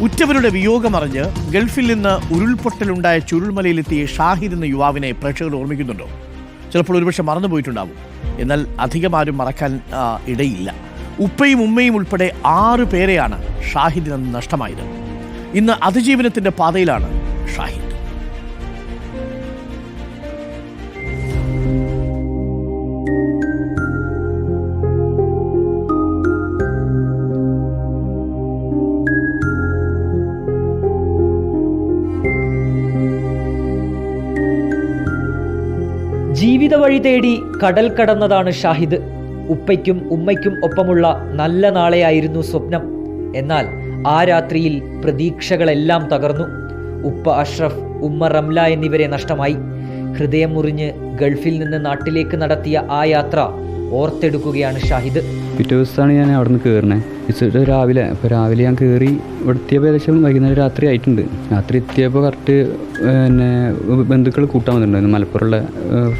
ഉറ്റവരുടെ വിയോഗമറിഞ്ഞ് ഗൾഫിൽ നിന്ന് ഉരുൾപൊട്ടലുണ്ടായ ചുരുൾമലയിലെത്തിയ ഷാഹിദ് എന്ന യുവാവിനെ പ്രേക്ഷകർ ഓർമ്മിക്കുന്നുണ്ടോ? ചിലപ്പോൾ ഒരുപക്ഷെ മറന്നുപോയിട്ടുണ്ടാവും എന്നാൽ അധികമാരും മറക്കാൻ ഇടയില്ല. ഉപ്പയും ഉമ്മയും ഉൾപ്പെടെ ആറ് പേരെയാണ് ഷാഹിദിന് അന്ന് നഷ്ടമായത്. ഇന്ന് അതിജീവനത്തിന്റെ പാതയിലാണ് ജീവിത വഴി തേടി കടൽ കടന്നതാണ് ഷാഹിദ്. ഉപ്പയ്ക്കും ഉമ്മയ്ക്കും ഒപ്പമുള്ള നല്ല നാളെയായിരുന്നു സ്വപ്നം. എന്നാൽ ആ രാത്രിയിൽ പ്രതീക്ഷകളെല്ലാം തകർന്നു. ഉപ്പ അഷ്റഫ് ഉമ്മ റംല എന്നിവരെ നഷ്ടമായി. ഹൃദയം മുറിഞ്ഞ് ഗൾഫിൽ നിന്ന് നാട്ടിലേക്ക് നടത്തിയ ആ യാത്ര ഓർത്തെടുക്കുകയാണ് ഷാഹിദ്. പിറ്റേ ദിവസമാണ് ഞാൻ അവിടെ നിന്ന് എത്തിയിട്ട് രാവിലെ അപ്പോൾ രാവിലെ ഞാൻ കയറി ഇവിടെ എത്തിയപ്പോൾ ഏകദേശം വൈകുന്നേരം രാത്രി ആയിട്ടുണ്ട്. രാത്രി എത്തിയപ്പോൾ കറക്റ്റ് പിന്നെ ബന്ധുക്കൾ കൂട്ടാൻ വന്നിട്ടുണ്ടായിരുന്നു. മലപ്പുറമുള്ള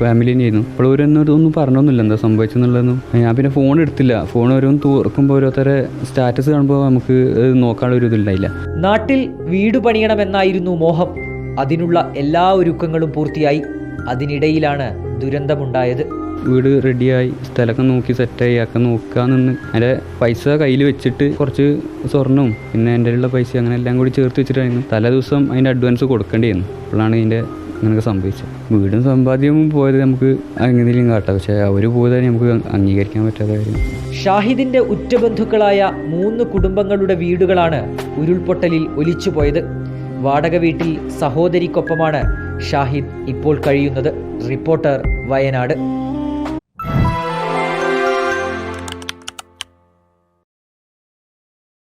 ഫാമിലി തന്നെയായിരുന്നു. അപ്പോൾ ഓരോന്നും ഒന്നും പറഞ്ഞൊന്നുമില്ല. എന്താ സംഭവിച്ചെന്നുള്ളതൊന്നും ഞാൻ പിന്നെ ഫോൺ എടുത്തില്ല. ഫോൺ ഓരോന്ന് തുറക്കുമ്പോൾ ഓരോരുത്തരെ സ്റ്റാറ്റസ് കാണുമ്പോൾ നമുക്ക് നോക്കാനുള്ള ഒരു ഇതില്ലായില്ല നാട്ടിൽ വീട് പണിയണമെന്നായിരുന്നു മോഹം. അതിനുള്ള എല്ലാ ഒരുക്കങ്ങളും പൂർത്തിയായി. അതിനിടയിലാണ് ദുരന്തമുണ്ടായത്. വീട് റെഡിയായി സ്ഥലമൊക്കെ നോക്കി സെറ്റായി ഒക്കെ നോക്കുക നിന്ന്. എന്റെ പൈസ കയ്യിൽ വെച്ചിട്ട് കുറച്ച് സ്വർണവും പിന്നെ എന്റെ ഉള്ള പൈസ അങ്ങനെ എല്ലാം കൂടി ചേർത്ത് വെച്ചിട്ടായിരുന്നു. തലേ ദിവസം അതിന്റെ അഡ്വാൻസ് കൊടുക്കേണ്ടിയിരുന്നു. അപ്പോഴാണ് ഇതിന്റെ അങ്ങനെയൊക്കെ സംഭവിച്ചത്. വീടും സമ്പാദ്യവും പോയത് നമുക്ക് എങ്ങനെയും കാട്ടാം. പക്ഷേ അവർ പോയതായി നമുക്ക് അംഗീകരിക്കാൻ പറ്റാത്ത കാര്യം. ഷാഹിദിന്റെ ഉറ്റബന്ധുക്കളായ മൂന്ന് കുടുംബങ്ങളുടെ വീടുകളാണ് ഉരുൾപൊട്ടലിൽ ഒലിച്ചുപോയത്. വാടക വീട്ടിൽ സഹോദരിക്കൊപ്പമാണ് ഷാഹിദ് ഇപ്പോൾ കഴിയുന്നത് റിപ്പോർട്ടർ വയനാട്.